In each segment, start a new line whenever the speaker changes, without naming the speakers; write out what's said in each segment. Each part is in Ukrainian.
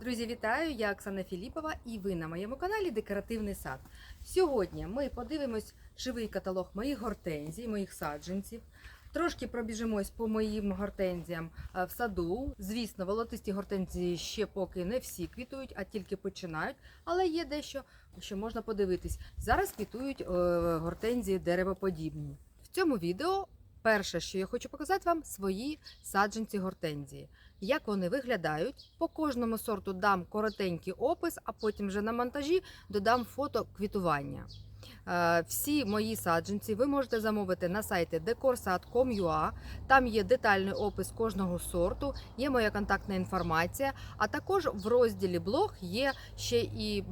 Друзі, вітаю! Я Оксана Філіпова і ви на моєму каналі Декоративний сад. Сьогодні ми подивимось живий каталог моїх гортензій, моїх саджанців. Трошки пробіжимось по моїм гортензіям е, в саду. Звісно, волотисті гортензії ще поки не всі квітують, а тільки починають. Але є дещо, що можна подивитись. Зараз квітують е, гортензії деревоподібні. В цьому відео перше, що я хочу показати вам, свої саджанці гортензії як вони виглядають. По кожному сорту дам коротенький опис, а потім вже на монтажі додам фото квітування. Е, Всі мої саджанці ви можете замовити на сайті decorsad.com.ua. Там є детальний опис кожного сорту, є моя контактна інформація. А також в розділі блог є ще і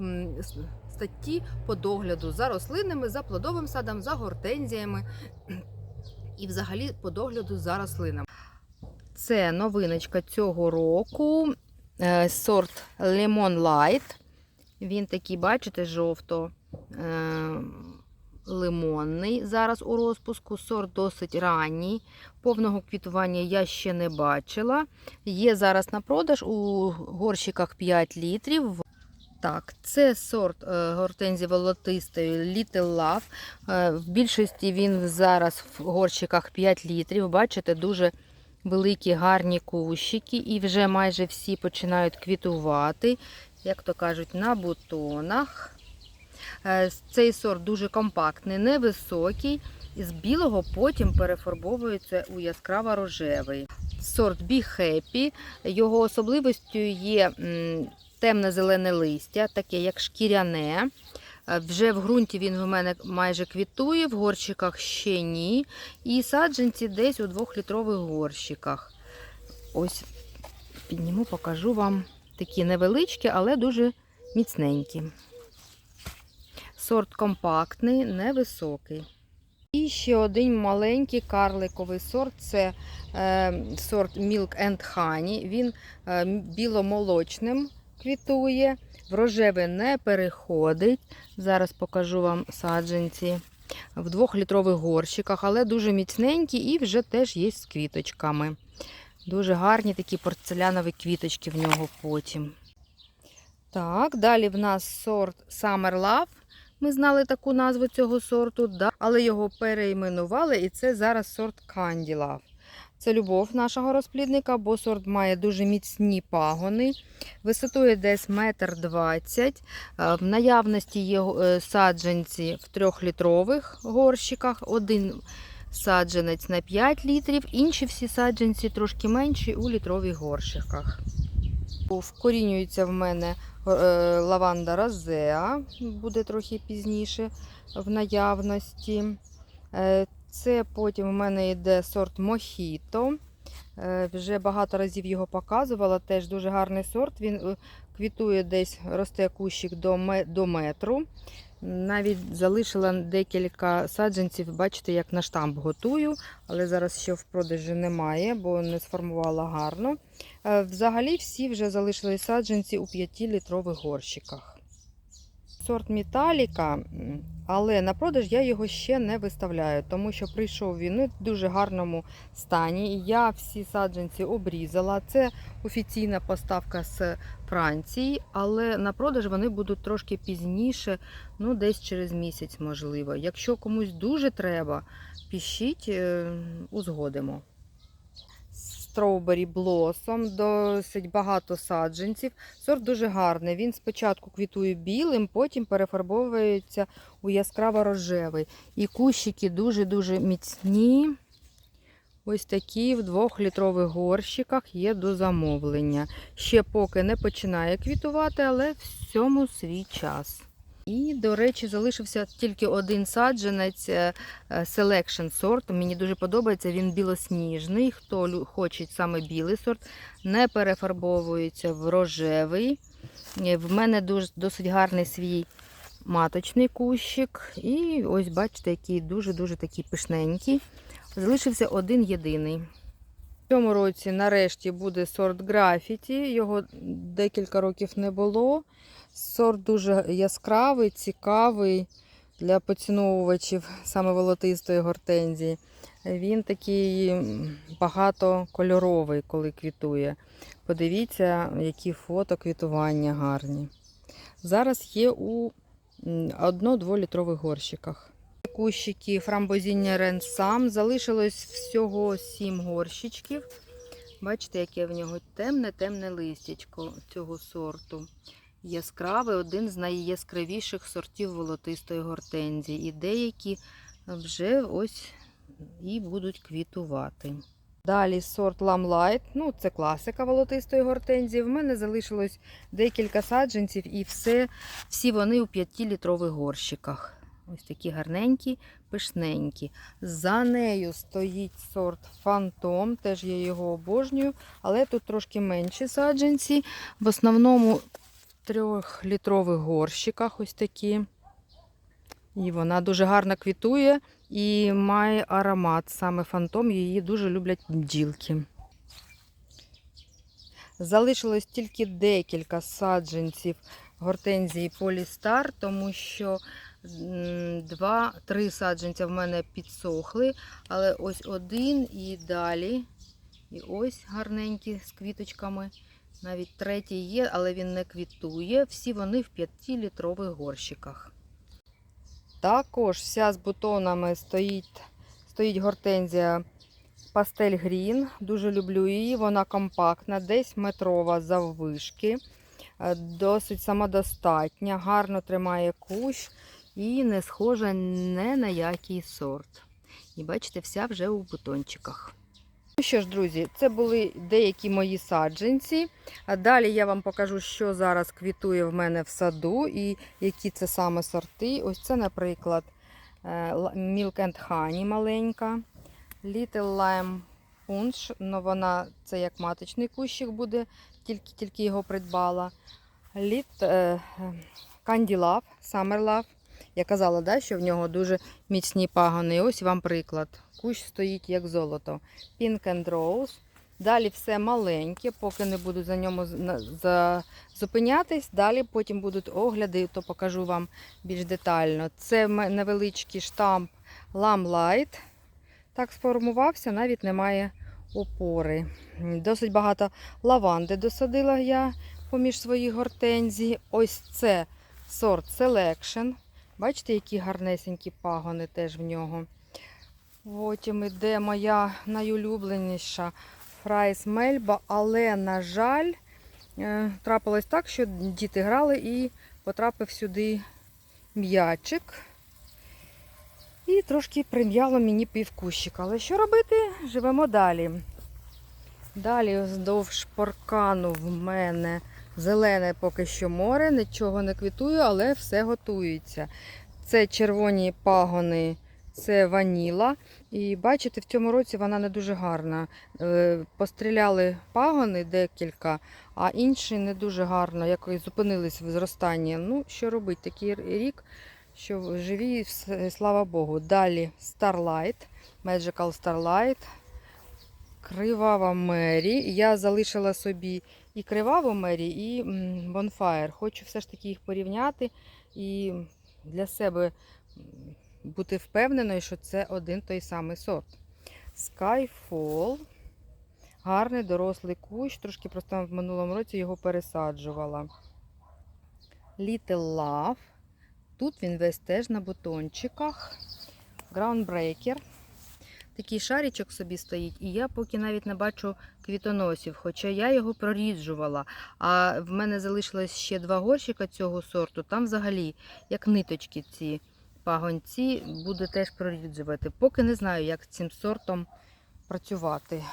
статті по догляду за рослинами, за плодовим садом, за гортензіями і взагалі по догляду за рослинами. Це новиночка цього року. е, Сорт Lemon Light. Він такий, бачите, жовто е, лимонний. Зараз у розпуску. Сорт досить ранній. Повного квітування я ще не бачила. Є зараз на продаж у горщиках 5 літрів. Так, це сорт е, гортензії волотистої Little Love. В більшості він зараз в горщиках 5 літрів. Бачите, дуже великі гарні кущики, і вже майже всі починають квітувати, як то кажуть, на бутонах. Е, Цей сорт дуже компактний, невисокий, з білого потім перефарбовується у яскраво рожевий. Сорт Be Happy. Його особливістю є темне-зелене листя, таке як шкіряне. Е, Вже в ґрунті він в мене майже квітує, в горщиках ще ні. І саджанці десь у 2-літрових горщиках. Ось підніму, покажу вам такі невеличкі, але дуже міцненькі. Сорт компактний, невисокий. І ще один маленький карликовий сорт це е, сорт Milk and Honey. Він е, біломолочним квітує, в рожеве не переходить. Зараз покажу вам саджанці в двохлітрових горщиках, але дуже міцненькі і вже теж є з квіточками. Дуже гарні такі порцелянові квіточки в нього потім. Так, далі в нас сорт Summer Love. Ми знали таку назву цього сорту, але його переіменували, і це зараз сорт Candy Love. Це любов нашого розплідника, бо сорт має дуже міцні пагони. Висотою десь метр двадцять. Е, В наявності є е, саджанці в трьохлітрових горщиках. Один саджанець на 5 літрів, інші всі саджанці трошки менші у літрових горщиках. Вкорінюється в мене е, лаванда розеа, буде трохи пізніше в наявності. Це потім в мене йде сорт Мохіто. Е, Вже багато разів його показувала. Теж дуже гарний сорт. Він е, квітує десь, росте кущик до метру. Навіть залишила декілька саджанців, бачите, як на штамп готую, але зараз ще в продажі немає, бо не сформувала гарно. Е, Взагалі всі вже залишили саджанці у 5-літрових горщиках. Сорт Металіка, але на продаж я його ще не виставляю, тому що прийшов він у дуже гарному стані. Я всі саджанці обрізала. Це офіційна поставка з Франції, але на продаж вони будуть трошки пізніше, ну десь через місяць, можливо. Якщо комусь дуже треба, пишіть, е, узгодимо. Strawberry Blossom, досить багато саджанців. Сорт дуже гарний. Він спочатку квітує білим, потім перефарбовується у яскраво рожевий. І кущики дуже-дуже міцні. Ось такі в двохлітрових горщиках є до замовлення. Ще поки не починає квітувати, але всьому свій час. І, до речі, залишився тільки один саджанець е, е, Selection сорт. Мені дуже подобається, він білосніжний. Хто хоче саме білий сорт, не перефарбовується в рожевий. Е, В мене дуже, досить гарний свій маточний кущик. І ось бачите, який дуже-дуже такий пишненький. Залишився один єдиний. В цьому році нарешті буде сорт графіті. Його декілька років не було. Сорт дуже яскравий, цікавий для поціновувачів саме волотистої гортензії. Він такий багатокольоровий, коли квітує. Подивіться, які фото квітування гарні. Зараз є у 1-2 літрових горщиках. Кущики фрамбозіння Ренсам. Залишилось всього 7 горщичків. Бачите, яке в нього темне-темне листячко цього сорту. Яскравий, один з найяскравіших сортів волотистої гортензії. І деякі вже ось і будуть квітувати. Далі сорт Lamlight, ну це класика волотистої гортензії. В мене залишилось декілька саджанців і все, всі вони у 5-літрових горщиках. Ось такі гарненькі, пишненькі. За нею стоїть сорт Фантом, теж я його обожнюю, але тут трошки менші саджанці. В основному трьохлітрових горщиках ось такі. І вона дуже гарно квітує і має аромат. Саме фантом її дуже люблять бджілки. Залишилось тільки декілька саджанців гортензії Полістар, тому що два-три саджанця в мене підсохли, але ось один і далі. І ось гарненькі з квіточками. Навіть третій є, але він не квітує. Всі вони в 5-літрових горщиках. Також вся з бутонами стоїть, стоїть гортензія Пастель Грін. Дуже люблю її. Вона компактна, десь метрова заввишки. Е, Досить самодостатня, гарно тримає кущ і не схожа не на який сорт. І бачите, вся вже у бутончиках. Ну що ж, друзі, це були деякі мої саджанці. А далі я вам покажу, що зараз квітує в мене в саду і які це саме сорти. Ось це, наприклад, е, Milk and Honey маленька, Little Lime Punch, ну вона це як маточний кущик буде, тільки, тільки його придбала. Е, Candy Love, Summer Love. Я казала, да, що в нього дуже міцні пагони. Ось вам приклад. Кущ стоїть як золото. Pink and Rose. Далі все маленьке, поки не буду за ньому зупинятись. Далі потім будуть огляди, то покажу вам більш детально. Це невеличкий штамп Lamlight. Так сформувався, навіть немає опори. Досить багато лаванди досадила я поміж своїх гортензій. Ось це сорт Selection. Бачите, які гарнесенькі пагони теж в нього. Потім іде моя найулюбленіша фрайс Мельба, але, на жаль, е, трапилось так, що діти грали і потрапив сюди м'ячик. І трошки прим'яло мені півкущика. Але що робити? Живемо далі. Далі вздовж паркану в мене зелене поки що море, нічого не квітує, але все готується. Це червоні пагони, це ваніла. І бачите, в цьому році вона не дуже гарна. Е, Постріляли пагони декілька, а інші не дуже гарно, якось зупинились в зростанні. Ну, що робити? Такий рік, що живі, слава Богу. Далі Starlight, Magical Starlight. Кривава Мері. Я залишила собі і криваву Мері, і Bonfire. Хочу все ж таки їх порівняти і для себе бути впевненою, що це один той самий сорт. Skyfall. Гарний дорослий кущ. Трошки просто в минулому році його пересаджувала. Little Love. Тут він весь теж на бутончиках. Groundbreaker. Такий шарічок собі стоїть, і я поки навіть не бачу квітоносів, хоча я його проріджувала. А в мене залишилось ще два горщика цього сорту. Там взагалі, як ниточки ці пагонці, буде теж проріджувати. Поки не знаю, як з цим сортом працювати.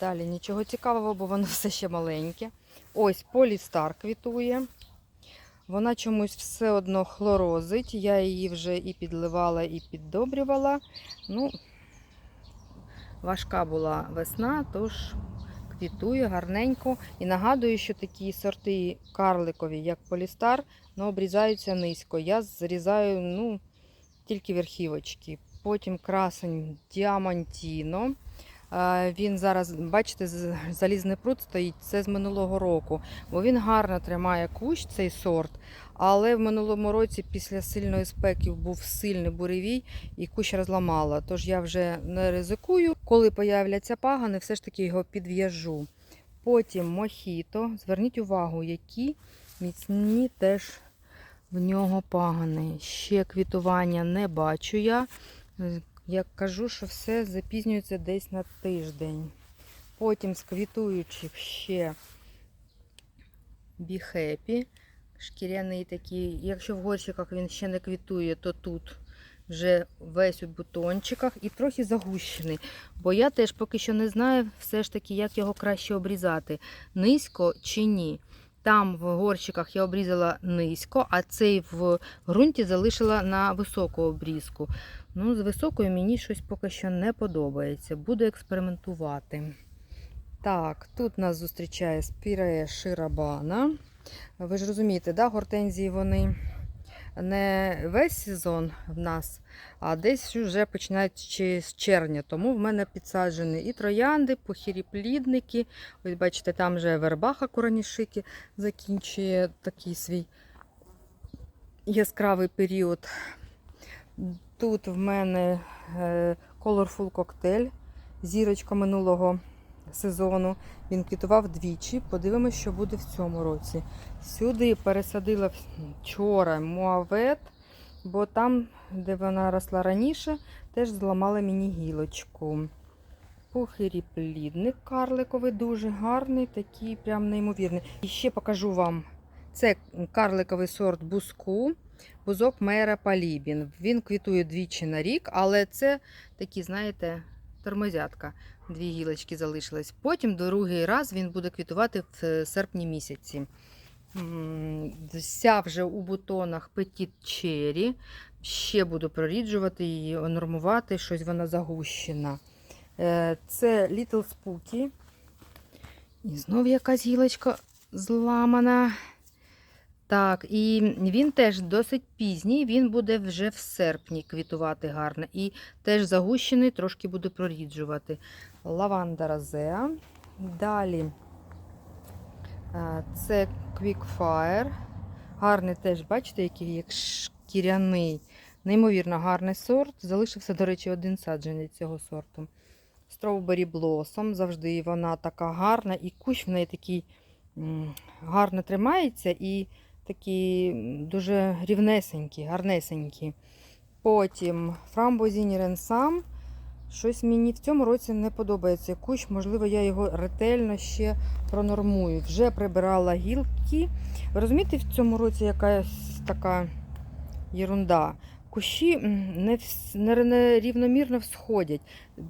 Далі нічого цікавого, бо воно все ще маленьке. Ось Полістар квітує. Вона чомусь все одно хлорозить. Я її вже і підливала, і піддобрювала. Ну, важка була весна, тож квітує гарненько. І нагадую, що такі сорти карликові, як Полістар, ну, обрізаються низько. Я зрізаю ну, тільки верхівочки. Потім красень Діамантіно. Він зараз, бачите, залізний пруд стоїть, це з минулого року, бо він гарно тримає кущ, цей сорт. Але в минулому році після сильної спеки був сильний буревій і кущ розламала. Тож я вже не ризикую. Коли появляться пагани, все ж таки його підв'яжу. Потім мохіто. Зверніть увагу, які міцні теж в нього пагани. Ще квітування не бачу я. Як кажу, що все запізнюється десь на тиждень. Потім з квітуючих ще біхепі. Шкіряний такий. Якщо в горщиках він ще не квітує, то тут вже весь у бутончиках і трохи загущений. Бо я теж поки що не знаю все ж таки, як його краще обрізати. Низько чи ні. Там в горщиках я обрізала низько, а цей в ґрунті залишила на високу обрізку. Ну, з високою мені щось поки що не подобається. Буду експериментувати. Так, тут нас зустрічає спірея ширабана. Ви ж розумієте, да, гортензії вони не весь сезон в нас, а десь вже починаючи з червня. Тому в мене підсаджені і троянди, похіріплідники. Ось бачите, там вже вербаха коронішики закінчує такий свій яскравий період. Тут в мене е, Colorful Cocktail, зірочка минулого сезону. Він квітував двічі. Подивимось, що буде в цьому році. Сюди пересадила вчора муавет, бо там, де вона росла раніше, теж зламала мені гілочку. Пухиріплідник карликовий, дуже гарний, такий прям неймовірний. І ще покажу вам. Це карликовий сорт буску, бузок Мера Палібін. Він квітує двічі на рік, але це такі, знаєте, тормозятка. Дві гілочки залишились. Потім другий раз він буде квітувати в серпні місяці. Вся вже у бутонах Petit Cherry. Ще буду проріджувати її, нормувати, щось вона загущена. Е, Це Little Spooky. І знов якась гілочка зламана. Так, і він теж досить пізній, він буде вже в серпні квітувати гарно. І теж загущений, трошки буду проріджувати. Лаванда розеа. Далі е, це Quickfire. Гарний теж, бачите, який як шкіряний. Неймовірно гарний сорт. Залишився, до речі, один саджанець цього сорту. Strawberry Blossom. Завжди вона така гарна, і кущ в неї такий гарно тримається і такий м, дуже рівнесенький, гарнесенький. Потім Фрамбозіні Ренсам. Щось мені в цьому році не подобається кущ, можливо, я його ретельно ще пронормую. Вже прибирала гілки. Ви розумієте, в цьому році якась така єрунда. Кущі не, не, не рівномірно всходять.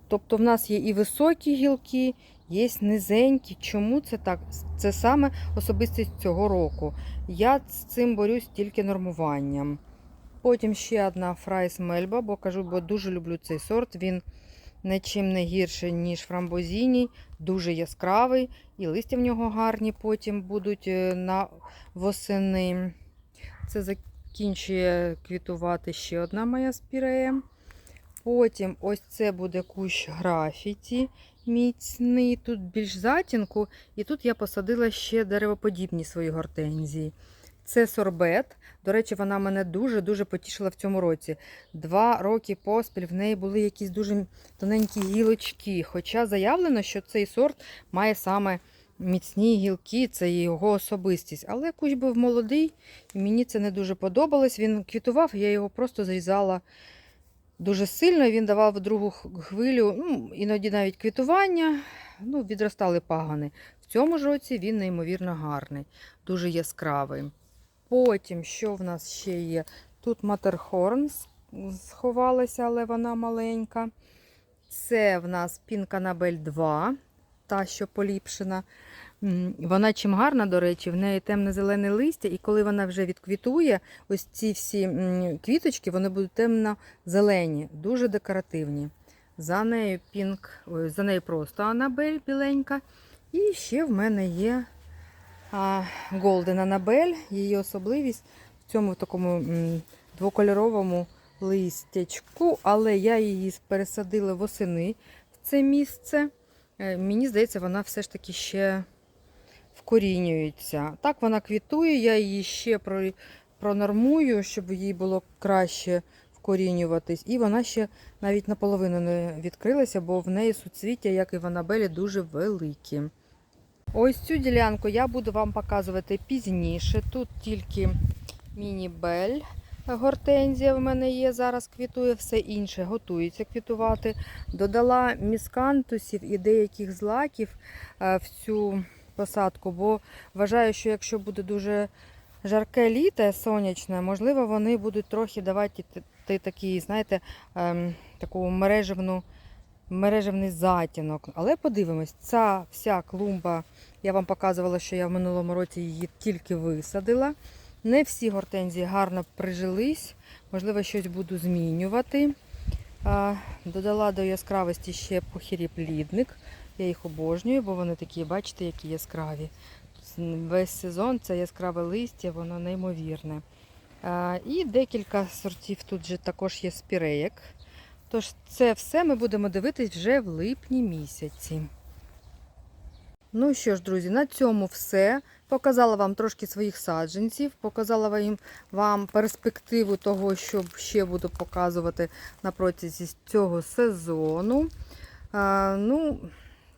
Тобто в нас є і високі гілки, є низенькі. Чому це так? Це саме особистість цього року. Я з цим борюсь тільки нормуванням. Потім ще одна фрайс мельба, бо кажу, бо дуже люблю цей сорт. Він нічим не гірший, ніж фрамбозіній, дуже яскравий, і листя в нього гарні потім будуть е, на восени. Це закінчує квітувати ще одна моя спірея. Потім ось це буде кущ графіті міцний. Тут більш затінку, і тут я посадила ще деревоподібні свої гортензії. Це сорбет. До речі, вона мене дуже-дуже потішила в цьому році. Два роки поспіль в неї були якісь дуже тоненькі гілочки. Хоча заявлено, що цей сорт має саме міцні гілки, це його особистість. Але кущ був молодий, і мені це не дуже подобалось. Він квітував, я його просто зрізала дуже сильно. Він давав другу хвилю, ну, іноді навіть квітування, ну, відростали пагани. В цьому ж році він неймовірно гарний, дуже яскравий. Потім, що в нас ще є? Тут Матерхорн сховалася, але вона маленька. Це в нас Пінканабель 2, та, що поліпшена. Вона чим гарна, до речі, в неї темно-зелене листя, і коли вона вже відквітує, ось ці всі квіточки, вони будуть темно-зелені, дуже декоративні. За нею пінк, за нею просто Анабель біленька. І ще в мене є а, Golden Annabelle, її особливість в цьому такому двокольоровому листячку, але я її пересадила восени в це місце. Е, Мені здається, вона все ж таки ще вкорінюється. Так вона квітує, я її ще пронормую, щоб їй було краще вкорінюватись. І вона ще навіть наполовину не відкрилася, бо в неї суцвіття, як і в Анабелі, дуже великі. Ось цю ділянку я буду вам показувати пізніше. Тут тільки міні-бель. Гортензія в мене є, зараз квітує, все інше готується квітувати. Додала міскантусів і деяких злаків е, в цю посадку, бо вважаю, що якщо буде дуже жарке літо сонячне, можливо, вони будуть трохи давати т- т- знаєте, ем, таку мережевну, мережевний затінок. Але подивимось, ця вся клумба, я вам показувала, що я в минулому році її тільки висадила. Не всі гортензії гарно прижились, можливо, щось буду змінювати. Додала до яскравості ще похіріплідник. Я їх обожнюю, бо вони такі, бачите, які яскраві. Весь сезон це яскраве листя, воно неймовірне. А, І декілька сортів тут же також є спіреєк. Тож це все ми будемо дивитись вже в липні місяці. Ну що ж, друзі, на цьому все. Показала вам трошки своїх саджанців, показала вам, перспективу того, що ще буду показувати на протязі цього сезону. А, ну,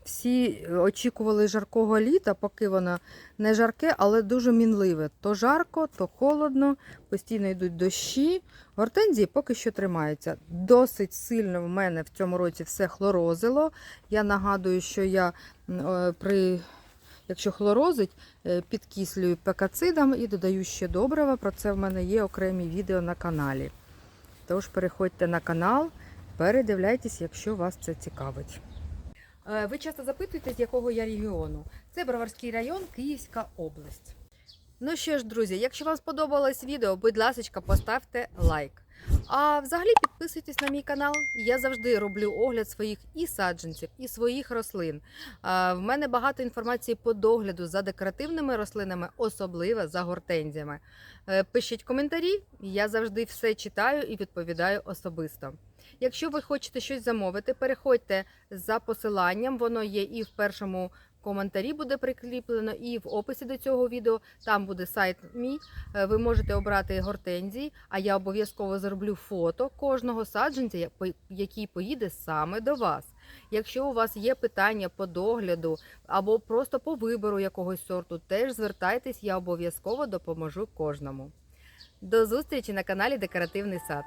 всі очікували жаркого літа, поки воно не жарке, але дуже мінливе. То жарко, то холодно, постійно йдуть дощі. Гортензії поки що тримаються. Досить сильно в мене в цьому році все хлорозило. Я нагадую, що я е, при Якщо хлорозить, е, підкислюю пекацидом і додаю ще добрива. Про це в мене є окремі відео на каналі. Тож переходьте на канал, передивляйтесь, якщо вас це цікавить. Е, Ви часто запитуєте, з якого я регіону. Це Броварський район, Київська область. Ну що ж, друзі, якщо вам сподобалось відео, будь ласка, поставте лайк. А взагалі підписуйтесь на мій канал. Я завжди роблю огляд своїх і саджанців, і своїх рослин. В мене багато інформації по догляду за декоративними рослинами, особливо за гортензіями. Е, Пишіть коментарі, я завжди все читаю і відповідаю особисто. Якщо ви хочете щось замовити, переходьте за посиланням, воно є і в першому коментарі буде прикріплено, і в описі до цього відео. Там буде сайт мій. Е, Ви можете обрати гортензії, а я обов'язково зроблю фото кожного саджанця, який поїде саме до вас. Якщо у вас є питання по догляду або просто по вибору якогось сорту, теж звертайтесь, я обов'язково допоможу кожному. До зустрічі на каналі Декоративний сад.